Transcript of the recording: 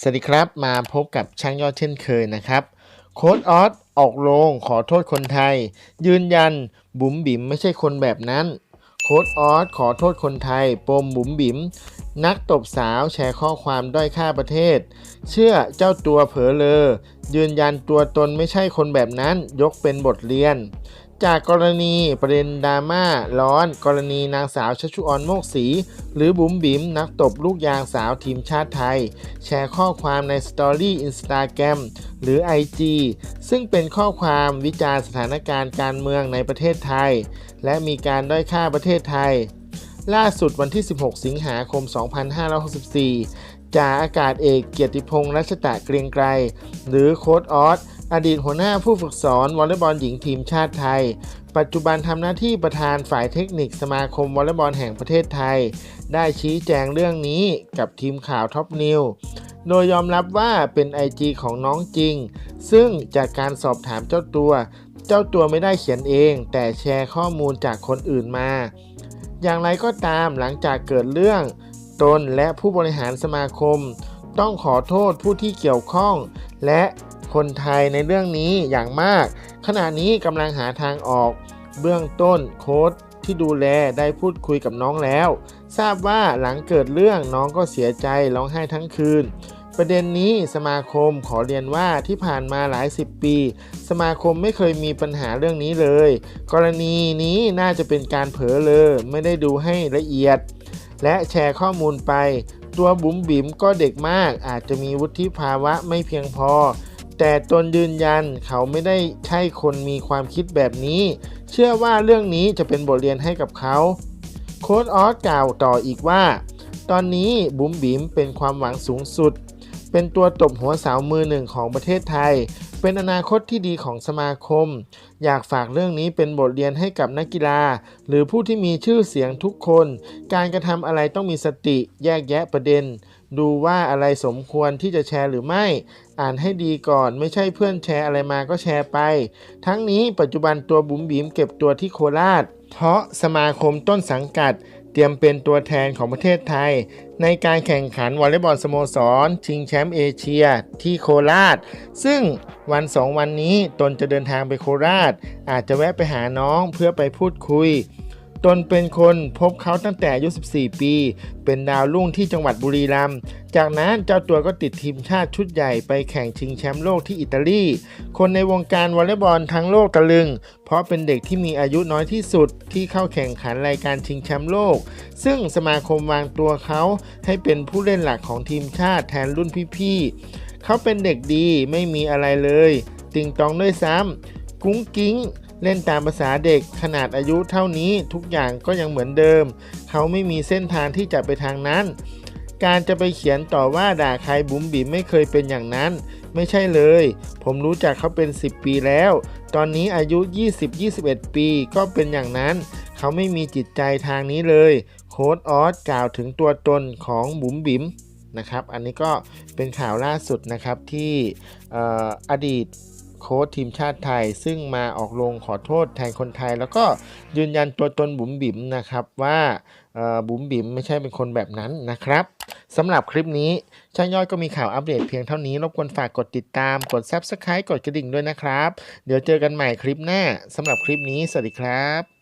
สวัสดีครับมาพบกับช่างยอดเช่นเคยนะครับ โค้ดออสออกโรงขอโทษคนไทย ยืนยันบุ๋มบิ๋มไม่ใช่คนแบบนั้น โค้ดออสขอโทษคนไทย ปมบุ๋มบิ๋มนักตบสาวแชร์ข้อความด้อยค่าประเทศ เชื่อเจ้าตัวเผลอเลอ ยืนยันตัวตนไม่ใช่คนแบบนั้นยกเป็นบทเรียน จากกรณีประเด็นดราม่าร้อน กรณีนางสาวชัชชุออนโมกศรีหรือบุ๋มบิ๋มนักตบลูกยางสาวทีมชาติไทย แชร์ข้อความในสตอรี่อินสตาแกรมหรือ IG ซึ่งเป็นข้อความวิจารณ์สถานการณ์การเมืองในประเทศไทย และมีการด้อยค่าประเทศไทย ล่าสุดวันที่ 16 สิงหาคม 2564จ่าอากาศเอกเกียรติพงษ์รัชตะเกรียงไกรหรือโค้ดออสอดีตหัวหน้าผู้ฝึกสอนวอลเลย์บอลหญิงทีมชาติไทย ปัจจุบันทำหน้าที่ประธานฝ่ายเทคนิคสมาคมวอลเลย์บอลแห่งประเทศไทย ได้ชี้แจงเรื่องนี้กับทีมข่าวท็อปนิวโดยยอมรับว่าเป็น IG ของน้องจริง ซึ่งจากการสอบถามเจ้าตัว เจ้าตัวไม่ได้เขียนเอง แต่แชร์ข้อมูลจากคนอื่นมา อย่างไรก็ตามหลังจากเกิดเรื่อง ตนและผู้บริหารสมาคม ต้องขอโทษผู้ที่เกี่ยวข้อง และคนไทยในเรื่องนี้อย่างมาก ขณะนี้กำลังหาทางออก เบื้องต้นโค้ชที่ดูแลได้พูดคุยกับน้องแล้ว ทราบว่าหลังเกิดเรื่องน้องก็เสียใจร้องไห้ทั้งคืน ประเด็นนี้สมาคมขอเรียนว่าที่ผ่านมาหลายสิบปี สมาคมไม่เคยมีปัญหาเรื่องนี้เลย กรณีนี้น่าจะเป็นการเผลอเลยไม่ได้ดูให้ละเอียด และแชร์ข้อมูลไป ตัวบุ๋มบิ๋มก็เด็กมากอาจจะมีวุฒิภาวะไม่เพียงพอ แต่ตนยืนยันเขาไม่ได้ใช่คนมีความคิดแบบนี้ เชื่อว่าเรื่องนี้จะเป็นบทเรียนให้กับเขา โค้ดออสกล่าวต่ออีกว่า ตอนนี้บุ๋มบิ๋มเป็นความหวังสูงสุด เป็นตัวตบหัวสาวมือหนึ่งของประเทศไทย เป็นอนาคตที่ดีของสมาคม อยากฝากเรื่องนี้เป็นบทเรียนให้กับนักกีฬา หรือผู้ที่มีชื่อเสียงทุกคน การกระทำอะไรต้องมีสติแยกแยะประเด็น ดูว่าอะไรสมควรที่จะแชร์หรือไม่ อ่านให้ดีก่อนไม่ใช่เพื่อนแชร์อะไรมาก็แชร์ไป ทั้งนี้ปัจจุบันตัวบุ๋มบิ๋มเก็บตัวที่โคราช เพราะสมาคมต้นสังกัด รียมเป็นตัวแทนของประเทศไทย ในการแข่งขันวอลเลย์บอลสโมสร ชิงแชมป์เอเชียที่โคราช ซึ่งวันสองวันนี้ตนจะเดินทางไปโคราช อาจจะแวะไปหาน้องเพื่อไปพูดคุย ตนเป็นคนพบเขาตั้งแต่อายุ 14 ปี เป็นดาวรุ่งที่จังหวัดบุรีรัมย์ จากนั้นเจ้าตัวก็ติดทีมชาติชุดใหญ่ไปแข่งชิงแชมป์โลกที่อิตาลี คนในวงการวอลเลย์บอลทั้งโลกตะลึง เพราะเป็นเด็กที่มีอายุน้อยที่สุดที่เข้าแข่งขันรายการชิงแชมป์โลก ซึ่งสมาคมวางตัวเขาให้เป็นผู้เล่นหลักของทีมชาติแทนรุ่นพี่ๆ เขาเป็นเด็กดีไม่มีอะไรเลย ติงตองด้วยซ้ำกุ้งกิ้ง เล่นตามภาษาเด็กขนาดอายุเท่านี้ทุกอย่างก็ยังเหมือนเดิม เขาไม่มีเส้นทางที่จะไปทางนั้น การจะไปเขียนต่อว่าด่าใครบุ๋มบิ๋มไม่เคยเป็นอย่างนั้น ไม่ใช่เลย ผมรู้จักเขาเป็น 10 ปีแล้ว ตอนนี้อายุ 20-21 ปีก็เป็นอย่างนั้น เขาไม่มีจิตใจทางนี้เลย โค้ดออสกล่าวถึงตัวตนของบุ๋มบิ๋มนะครับ อันนี้ก็เป็นข่าวล่าสุดนะครับที่อออดีต ค้ชทีมชาติไทย ซึ่งมาออกลงขอโทษแทนคนไทย แล้วก็ยืนยันตัวตนบุ๋มบิ๋มนะครับว่าบุ๋มบิ๋มไม่ใช่เป็นคนแบบนั้นนะครับสำหรับคลิปนี้ช่างยอดก็มีข่าวอัปเดตเพียงเท่านี้ รบกวนฝากกดติดตามกด Subscribe กดกระดิ่งด้วยนะครับ เดี๋ยวเจอกันใหม่คลิปหน้าสำหรับคลิปนี้ สวัสดีครับ